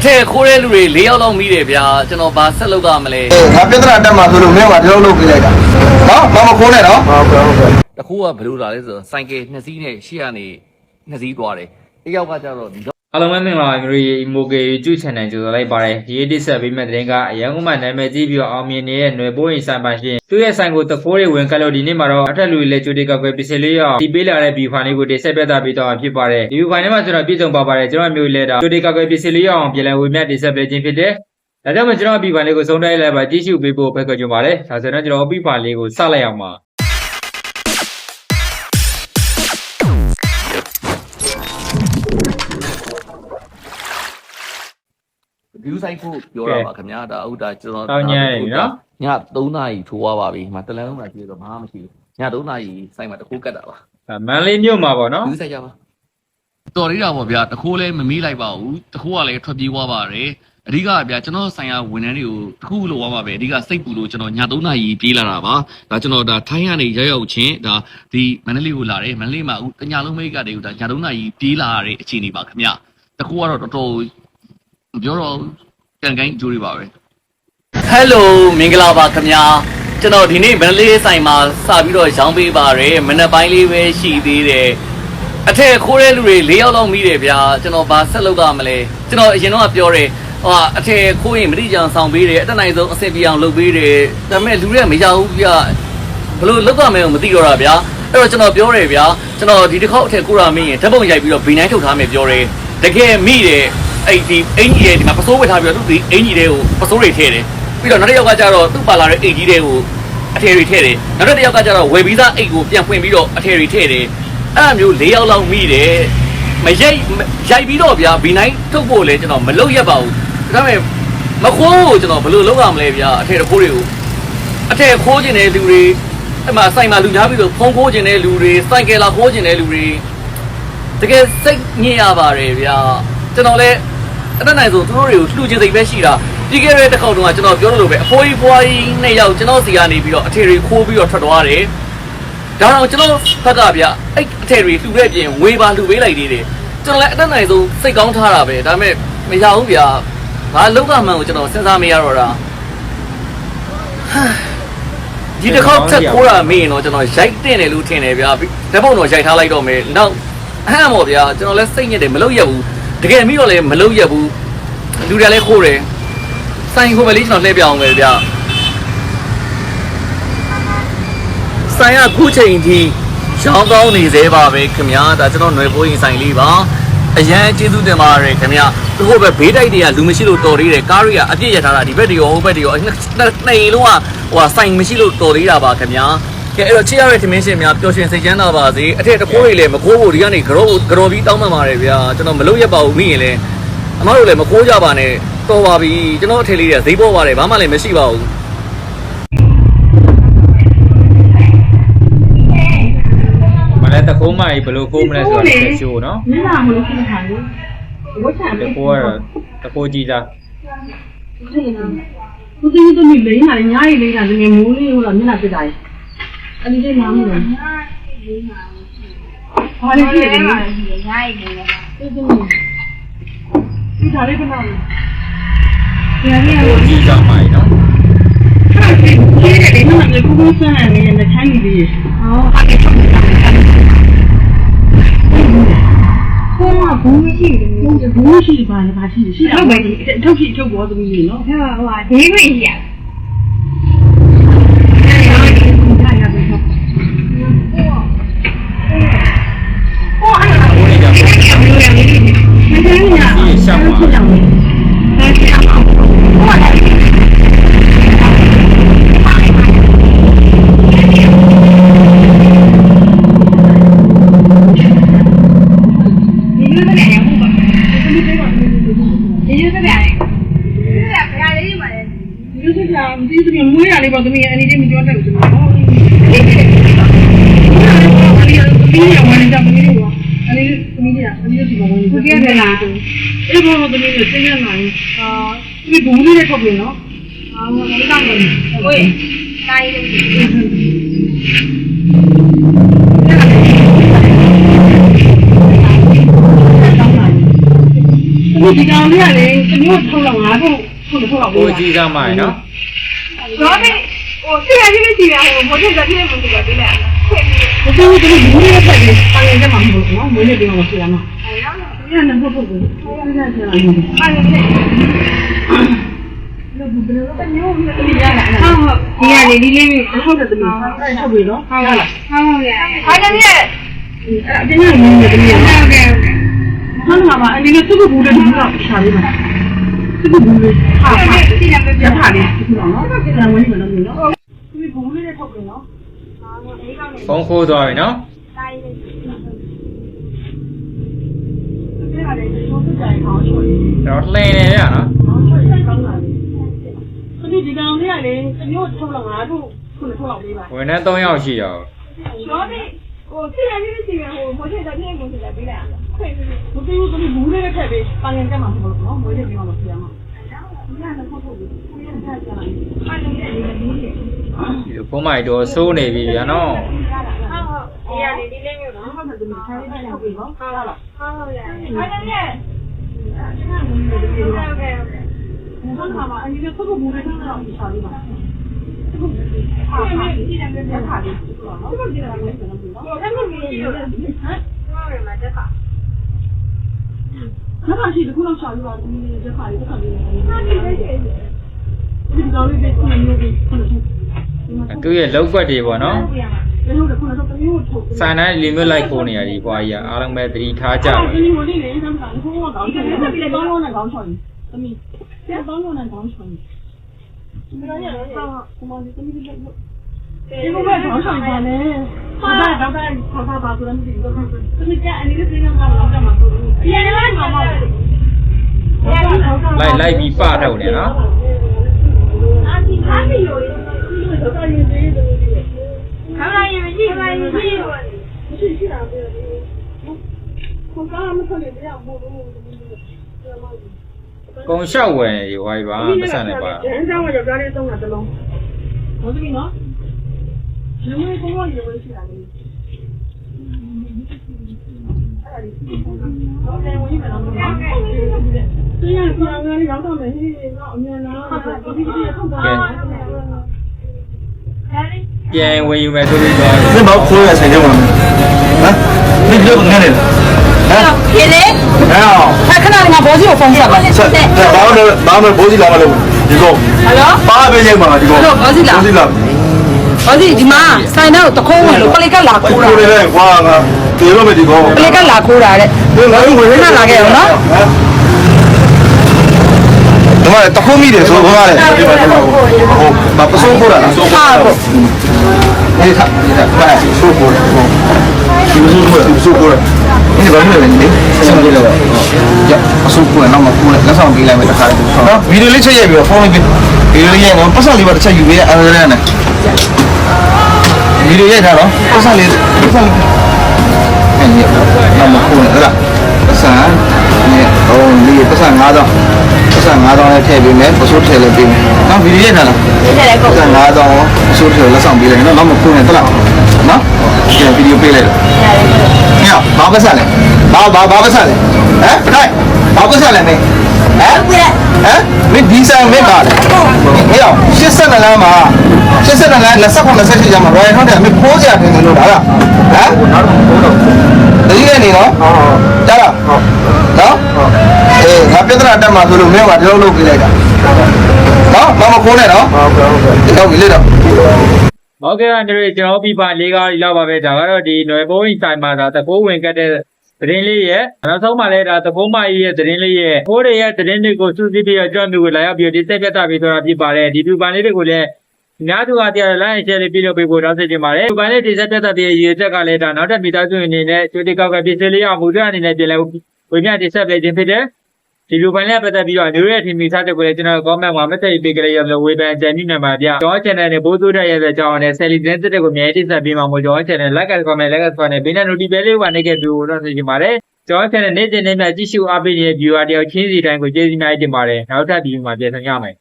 အထက်ခိုးတဲ့လူတွေ၄ယောက်လောက်မိတယ်ဗျာကျွန်တော်ဘာဆက်လုပ်ရမလဲငါပြဿနာတက်မှာဆိုလို့မင်းကဒီလိုလုပ်ပြလိုက်တာနော်မမခိုးနဲ့နော်ဟုတ်ကဲ့ဟုတ်ကဲ့တခိုးကဘယ်လိုလာလဲဆိုတော့စိုက်ကယ်နှစ်စီးနဲ့ရှေ့ကနေနှစ်စီးသွားတယ်တစ်ယောက်ကကျတော့ဒီ အားလုံးပဲမင်္ဂလာပါမျိုးရီမိုကေ YouTube channel ကြိုဆိုလိုက်ပါတယ်ဒီနေ့ဆက်ပေးမယ့်တဲ့တင်ကအရန်ကုန်မှာနာမည်ကြီးပြီးတော့အောင်မြင်နေတဲ့ຫນွေပိုးရင်ဆိုင်ပါရှင်သူ့ရဲ့ဆိုင်ကိုတဖိုးတွေဝင်ကတ်လို့ဒီနေ့မှာတော့အထက်လူတွေလက်ကျိုးတွေကကွယ်ပစ္စည်းလေးရောဒီပေးလာတဲ့ view file လေးကိုတင်ဆက်ပြသပေးတော့ဖြစ်ပါတယ်ဒီ view file ထဲမှာကျွန်တော်ပြည့်စုံပါပါတယ်ကျွန်တော်မျိုးလဲတာကျိုးတွေကကွယ်ပစ္စည်းလေးရောအောင်ပြန်လည်ဝေမျှတင်ဆက်ပေးခြင်းဖြစ်တယ်ဒါကြောင့်မို့ကျွန်တော် view file လေးကိုဆုံးတိုက်လိုက်ပါကြည့်ရှုပေးဖို့ဖိတ်ခေါ်ကြပါတယ်ဒါဆိုတော့ကျွန်တော် view file လေးကိုစလိုက်အောင်ပါ view site ဖို့ပြောတာပါခင်ဗျာဒါဟုတ်တာကျွန်တော်တောင်းညံ့နေပြီနော်ည3နာရီထိုးသွားပါပြီဒီမှာတလန်းလုံးလာကြည့်တော့ဘာမှမရှိဘူးည3နာရီစိုက်မှာတခိုးကတ်တာပါဒါမန်လေးမြို့မှာပေါ့နော် view site ကြပါတော်ရတာပေါ့ဗျာတခိုးလည်းမမေးလိုက်ပါဘူးတခိုးကလည်းထွက်ပြေးသွားပါတယ်အဓိကဗျာကျွန်တော်ဆိုင်ရာဝန်ထမ်းတွေကိုတခုလိုသွားပါပဲအဓိကစိတ်ပူလို့ကျွန်တော်ည3နာရီပြေးလာတာပါဒါကျွန်တော်ဒါထိုင်းကနေရောက်ရောက်ချင်းဒါဒီမန္တလေးကိုလာတယ်မန္တလေးမှာအခုတညလုံးမိတ်ကတည်းကဒါည3နာရီပြေးလာရတဲ့အခြေအနေပါခင်ဗျတခိုးကတော့တော်တော် မပြောတော့ကန်ကိုင်းကြိုးတွေပါပဲဟယ်လိုမင်္ဂလာပါခင်ဗျာကျွန်တော်ဒီနေ့မန္တလေးဆိုင်မှာစပြီးတော့ရောင်းပေးပါတယ်မနက်ပိုင်းလေးပဲရှိသေးတယ်အထက်ခိုးတဲ့လူတွေ၄ယောက်လောက်မိတယ်ဗျာကျွန်တော်ဘာဆက်လုပ်ရမလဲကျွန်တော်အရင်တော့ပြောတယ်ဟိုအထက်ခိုးရင်မတိကြအောင်ဆောင်ပေးတယ်အတက်နိုင်ဆုံးအဆင်ပြေအောင်လုပ်ပေးတယ်ဒါပေမဲ့လူတွေကမရဘူးဗျာဘလို့လုပ်ရမယ်ကိုမသိတော့တာဗျာအဲ့တော့ကျွန်တော်ပြောတယ်ဗျာကျွန်တော်ဒီတစ်ခေါက်အထက်ခိုးရမင်းရင်ဓာတ်ပုံရိုက်ပြီးတော့ဗီနိုင်းထုတ်ထားမယ်ပြောတယ်တကယ်မိတယ် အဲ့ဒီအင်ကြီးရဲ့ဒီမှာပစိုးဝတ်ထားပြီးတော့သူ့ဒီအင်ကြီးတွေကိုပစိုးတွေထည့်တယ်ပြီးတော့နောက်တစ်ယောက်ကကျတော့သူ့ပါလာတဲ့အိတ်ကြီးတွေကိုအထည်တွေထည့်တယ်နောက်တစ်ယောက်ကကျတော့ဝယ်ပြီးသားအိတ်ကိုပြန်ဖွင့်ပြီးတော့အထည်တွေထည့်တယ်အဲ့လိုမျိုး၄ယောက်လောက်မိတယ်မရိုက်ရိုက်ပြီးတော့ဗျာဘီနိုင်ထုတ်ဖို့လဲကျွန်တော်မလုပ်ရက်ပါဘူးဒါပေမဲ့မခိုးဘူးကျွန်တော်ဘယ်လိုလုပ်ရမလဲဗျာအထက်တခိုးတွေကိုအထက်ခိုးကျင်တဲ့လူတွေအဲ့မှာစိုက်မှာလူများပြီးတော့ဖုံးခိုးကျင်တဲ့လူတွေစိုက်ကယ်လာခိုးကျင်တဲ့လူတွေတကယ်စိတ်ညစ်ရပါတယ်ဗျာကျွန်တော်လဲ အတတ်နိုင်ဆုံးသူတို့တွေကိုလှူခြင်းစိတ်ပဲရှိတာပြီးခဲ့တဲ့တစ်ခေါက်တုန်းကကျွန်တော်ပြောလို့ပဲအဖိုးကြီးဖွားကြီးနှစ်ယောက်ကျွန်တော်စီကနေပြီးတော့အထည်တွေခိုးပြီးတော့ထွက်သွားတယ်ဒါတော့ကျွန်တော်ဘက်ကဗျအဲ့အထည်တွေလှူတဲ့ပြင်ဝေပါလှူပေးလိုက်သေးတယ်ကျွန်တော်လည်းအတက်နိုင်ဆုံးစိတ်ကောင်းထားတာပဲဒါပေမဲ့မရဘူးဗျဘာလောကမှန်ကိုကျွန်တော်စဉ်းစားမရတော့တာဒီတစ်ခေါက်ချက်ခိုးတာမေးရင်တော့ကျွန်တော်ရိုက်တင်တယ်လို့ထင်တယ်ဗျာဓာတ်ပုံတော့ရိုက်ထားလိုက်တော့မယ်နောက်အဟမ်းပေါ့ဗျာကျွန်တော်လည်းစိတ်ညစ်တယ်မလုပ်ရဘူး တကယ်မိတော့လည်းမလုပ်ရဘူးလူတွေလည်းခိုးတယ်ဆိုင်ခိုးမလေးကျွန်တော်လှည့်ပြအောင်ပဲဗျာဆိုင်ကခုချိန်ထိရောင်းကောင်းနေသေးပါပဲခင်ဗျာဒါကျွန်တော်ຫນွေပိုးရင်ဆိုင်လေးပါအရန်ကျေးဇူးတင်ပါတယ်ခင်ဗျာဒီဟိုဘက်ဘေးတိုက်တွေကလူမရှိလို့တော်သေးတယ်ကားတွေကအပြည့်ရထားတာဒီဘက်တွေရောဟိုဘက်တွေရောနှစ်နှစ်လုံးကဟိုဆိုင်မရှိလို့တော်သေးတာပါခင်ဗျာ ကဲအဲ့တော့ချစ်ရတဲ့ထမင်းရှင်များပျော်ရွှင်စိတ်ချမ်းသာပါစေအထက်တကိုးတွေလည်းမကိုးဖို့ဒီကနေကြောကြောပြီးတောင်းပန်ပါတယ်ဗျာကျွန်တော်မလုပ်ရပါဘူးမိရင်လည်းအမတို့လည်းမကိုးကြပါနဲ့တော်ပါပြီကျွန်တော်အထက်လေးတွေကဈေးပေါ်ပါတယ်ဘာမှလည်းမရှိပါဘူးမလဲတခိုးမကြီးဘယ်လိုခိုးမလဲဆိုတော့ဆက်ရှိုးနော်မျက်နှာမလို့ဖြစ်တာလေဝတ်ချံတခိုးကတော့တခိုးကြီးသားဖြစ်နေတာသူသိသူမိလိမ့်တာလေညာရီလိမ့်တာတကယ်မိုးလေးဟိုတော့မျက်နှာပြစ်တာလေ အဲ့ဒီလေးနားမလို့ဘာလဲဖြစ်တယ်လဲညာရီလိမ့်တာသူသိမိဒီဒါလေးကနားလေညာရီတခိုးကြီးသားမကြီးနော်အဲ့ဒီလေးတဲ့ဒီမှာလေကိုကိုဆန်းနေတယ်ထိုင်းနေလေးဟောအဲ့ဒီကိုမဘူးမရှိဘူးဘူးရှိပါလေဘာရှိရှိတော့ပဲဒီအထုတ်ရှိအထုတ်ပေါ်သမီးလေးနော်ဟိုဟာဒေးခွင့်ကြီးရ သမီးတွေသိနေနိုင်အာဒီဘူးလေးနဲ့ထုတ်ပြီနော်အာမလေးတော့မယ်ကိုယ်နိုင်တယ်ဒီကောင်လေးကလေသမီးမျိုးထုတ်လောက်ငါတို့ထုတ်ထုတ်လောက်ကိုကြီးစားမှာနော်တော့ဒီဟိုဆရာကြီးလေးကြီးရဟိုမိုးထုတ်တဲ့ပြည့်မှုတွေကပြလိုက်အောင်ခွင့်ပြီးဘယ်လိုဒီလိုမျိုးဆက်ပြီးပိုင်းရမှာမဟုတ်ဘူးနော်မွေးနေ့ပြောမှာဖြစ်ရမှာအဲရအော င်ဒီကနေ့ထုတ်ထုတ်ဘူးဒီကနေ့ဆက်လာနေတယ်အားလုံးနဲ့လို့ဘယ်လိုတမျိုးမျိုးပြရတာဟုတ်ဟုတ်ဒီကနေ့ဒီလေးမျိုးထုတ်တဲ့တမီးအဲ့ထုတ်ပြီနော်ဟုတ်လားဟုတ်ဟုတ်ရအားလုံးနဲ့အဲ့အတင်းနဲ့နေနေတမီးဟုတ်ကဲ့ဟုတ်မှာပါအနေနဲ့သူ့ဘူးတဲ့ဒီကရှာလေးပါသူ့ဘူးလေးဟာဟုတ်ကဲ့ဒီနံပါတ်ပြရထားလေးဒီလိုနော်ဒီကဝင်နေလို့နော်သူ့ဘူးလေးနဲ့ထုတ်ပြီနော်ဖုန်းခိုးသွားပြီနော်တိုင်း တ်ကြရအောင်ချွေတော့လှင်နေရနော်အောင်ချွေကောင်းပါလေသူဒီကောင်လေးကလေအမျိုးထုတ်လောက်ငါတို့ခုနထုတ်လောက်လေးပါဝန်ထမ်း3ယောက်ရှိရောတော့ဒီဟိုဆရာကြီးလေးကြီးရဟိုမိုးထုတ်တဲ့ပြည့်မှုတွေကပြလိုက်အောင်ခွင့်ပြီးမသိဘူးသူဘူးလေးနဲ့ထည့်ပြီးပန်းရင်တက်မှာမဟုတ်ဘူးနော်မွေးနေ့ပြောမှာဖြစ်ရမှာဒီကနေ့ထုတ်ထုတ်ပြီဒီကနေ့ဆက်ကြလိုက်အားလုံးနဲ့ဒီလိုမျိုးတွေဒီလို ဖုန်းမိုက်တော့စိုးနေပြီဗျာနော်ဟုတ်ဟုတ်ဒီရနေဒီလေးမျိုးနော်ဟုတ်တယ်ဒီမှာထားလေးပြန်ပြီးနော်ဟုတ်လားဟုတ်ဟုတ်ရအားလုံးနဲ့ဟုတ်ကဲ့ဟုတ်ကဲ့ဘုရားမှာအရင်ကထုတ်ဖို့ဘူးလေးထုတ်တော့ရှာလေးပါဟာဟာဒီကနေ့ဆက်ထားလေးနော်ဟုတ်တယ်ဒီကနေ့ဆက်လို့နော်ဟိုအဲ့လိုမျိုးကြီးလို့ဟမ်ဟုတ်တယ်မှာတက်ပါ။ဘာရှိတခုလောက်ရှာလို့ပါဒီနေ့ရက်ခါလေးတစ်ခါလေးဟာဒီလေးရှိတယ်ဒီကောင်လေးပဲခုနမျိုးပြီးခုနထုတ် သူရဲ့လောက်ွက်တွေပေါ့နော်ဘယ်လိုလဲခုနထုတ်တမျိုးထုတ်စာနန်းလီမျိုးလိုက်ခိုးနေရဒီဘွားကြီးကအားလုံးပဲသတိထားကြပါဒီလိုလေးလေးသမီးကဘုရားကောင်းချင်တယ်ဒီကောင်းလုံးနဲ့ကောင်းချင်သမီးဒီကောင်းလုံးနဲ့ကောင်းချင်ဒီကနေ့တော့ဆောင်းကသမီးလေးဒီလိုပဲကောင်းချင်ပါနဲ့ဟာတော့တော့ခေါ်တာပါဆိုတော့ဒီလိုသမီးကအနည်းလေးပြင်မှာတော့တော့မှာဆိုလို့ဒီနေ့လည်းမမလိုက်လိုက်ပြီးပထုတ်နေနော် အာဒီအားဒီလို တော့တော့ရေးသေးတယ် ခါလာရင်ကြည့်လိုက်ကြည့်လို့ မရှိရှိတာပဲခေါင်းကမဆက်နေပြဘူးဘူး ကုံလျှောက်ဝယ်ရွာရွာပတ်စံနဲ့ပါကျန်းဆောင်ကကြောက်ကြတဲ့သုံးတာတစ်လုံးဟုတ်ပြီနော်လူမျိုးကောင်းကောင်းရွေးရှိတာလေဟုတ်တယ်ဝင်မှာတော့နော်။သူရဆရာကလည်းရောက်တော့မယ်ဟေ့တော့အမြန်လား။ဒီဒီရောက်တာ။ပြန်ဝင်ယူမယ်ဆိုပြီးတော့ဒီမောက်ခိုးရဆင်ကြပါမယ်။ဟမ်ဒီလိုငတ်နေလား ဟမ်ပြေလေဟဲ့အောင်ခဏလေးငါဘောစီကိုဖုန်းဆက်ပါဆက်ဘာလို့ဘာမှဘိုးကြီးလာမလို့ဒီကောဟယ်လိုပါပဲရိုက်မှာဒီကောဘိုးကြီးလာဘိုးကြီးလာဘောစီဒီမှာဆိုင်တော့တခုံးဝင်လို့ပလိကလာခိုးတာကိုယ်လည်းကွာငါတေလို့မဒီကောပလိကလာခိုးတာတဲ့ဒီငါတို့ဝင်လာခဲ့အောင်နော်ဒီမှာတခုမိတယ်ဆိုတော့ရတယ်ဒီမှာဟုတ်ဘာပစိုးပို့တာလားဟာပေါ့ဒီခါဒီခါဘာစိုးပို့တယ်ဒီပစိုးပို့ဒီပစိုးပို့ ဒီဘာလို့လဲဒီစံကြည့်လို့ရအစိုးပို့တော့မပို့လက်ဆောင်ပေးလိုက်မယ်တခါနော်ဗီဒီယိုလေးချက်ရိုက်ပြီးဖုန်းလေးဗီဒီယိုလေးရိုက်တော့ပတ်စံလေးပါတစ်ချက်ယူပေးအဲ့ဒါနဲ့ဗီဒီယိုရိုက်တာတော့ပတ်စံလေးပတ်စံလေးအဲ့ဒီတော့မပို့နဲ့ဟုတ်လားပတ်စံနဲ့ဟိုလေးပတ်စံ9000ပတ်စံ9000နဲ့ထည့်ပေးမယ်ပစိုးထည့်လည်းပေးမယ်နော်ဗီဒီယိုရိုက်တာလားဒီထဲလည်းကိုပတ်စံ9000ပစိုးထည့်လက်ဆောင်ပေးလိုက်နော်တော့မပို့နဲ့ဟုတ်လားနော်ဒီဗီဒီယိုပေးလိုက်တော့။ ညဘာပတ်ဆက်လဲ။ဘာဘာဘာပတ်ဆက်လဲ။ဟမ်ခိုင်ဘာပတ်ဆက်လဲမင်း။ဟမ်ဟမ်မင်းဒီဆိုင်မင်းပါလေ။ဟေးအောင်82လမ်းမှာ82လမ်း28 28ကျမ်းမှာရိုင်ထောင်းတယ်မင်းဖိုးစရာပြင်တယ်လို့လား။ဟမ်တတိယနေနော်။ဟုတ်။ကြားလား။ဟုတ်။နော်။အေးငါပြဿနာတက်မှာဆိုလို့မင်းကဒီလိုလုပ်ပြလိုက်တာ။နော်မမခိုးနဲ့နော်။ဟုတ်ကဲ့ဟုတ်ကဲ့။ဒီတော့ကြီးလေတော့ ဟုတ်ကဲ့အဲ့ဒီကျွန်တော်ပြပလေးကားလောက်ပါပဲဒါကတော့ဒီຫນွယ်ဘုံကြီးဆိုင်မှာဒါတကိုးဝင်ကတ်တဲ့သတင်းလေးရဲ့နောက်ဆုံးမှလည်းဒါတကိုးမကြီးရဲ့သတင်းလေးရဲ့ကိုးတွေရဲ့သတင်းတွေကိုစူးစီးပြီးတော့ကြွမျိုးကိုလာရောက်ပြီးဒီတက်ပြတ်တာပြီးဆိုတာဖြစ်ပါတယ်ဒီပြပန်လေးတွေကိုလည်းအများသူကတရားလိုင်းရှယ်လေးပြုလုပ်ပေးဖို့တောင်းဆိုချင်ပါတယ်ဒီပန်လေးဒီဆက်ပြတ်တာတဲ့ရည်ချက်ကလည်းဒါနောက်ထပ်မိသားစုအနေနဲ့ကျွေးတိကောက်ကပြည်စလေးအောင်မူရအနေနဲ့ပြင်လဲဝေမျှတိဆက်ပေးခြင်းဖြစ်တယ် ဒီလူပိုင်းလေးပတ်သက်ပြီးတော့မျိုးရဲ့ထင်မိသားချက်ကိုလည်းကျွန်တော် comment မှာမသိပေးကြရရလို့ဝေဖန်ကြံညှိနှံပါဗျကျွန်တော် channel နဲ့ဘိုးစိုးတဲ့ရဲ့အကြောင်းနဲ့ Sally သတင်းတက်ကိုအများကြီးတိဆက်ပေးမှာမို့ကျွန်တော် channel like and comment like and subscribe နဲ့ဘေးနဲ့ notification လေးကနေခဲ့ပြီးတော့သိချင်ပါတယ်ကျွန်တော် channel နေ့စဉ်နေ့မြကြည့်ရှုအားပေးနေတဲ့ viewer တယောက်ချင်းစီတိုင်းကိုကျေးဇူးများတင်ပါတယ်နောက်ထပ်ဒီမှာပြန်ဆောင်ရမယ်